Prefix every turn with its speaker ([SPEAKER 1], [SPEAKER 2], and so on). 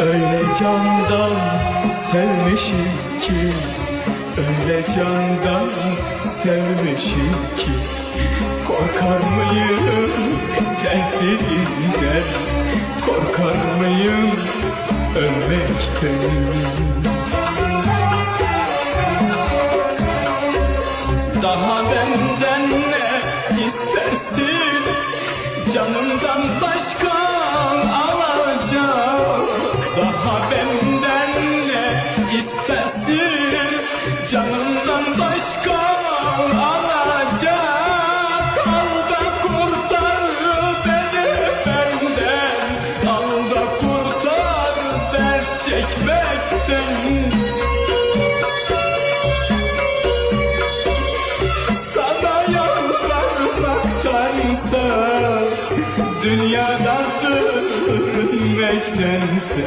[SPEAKER 1] Öyle candan sevmişim ki Öyle candan sevmişim ki. Korkar mıyım tehdidinden Korkar mıyım ölmekten? Daha benden ne istersin? Canımdan başka benden ne istersin Canımdan başka alacak. Al da kurtar beni benden. Al da kurtar dert çekmekten Sana yalvarmaktansa Dünyada sürünmektense.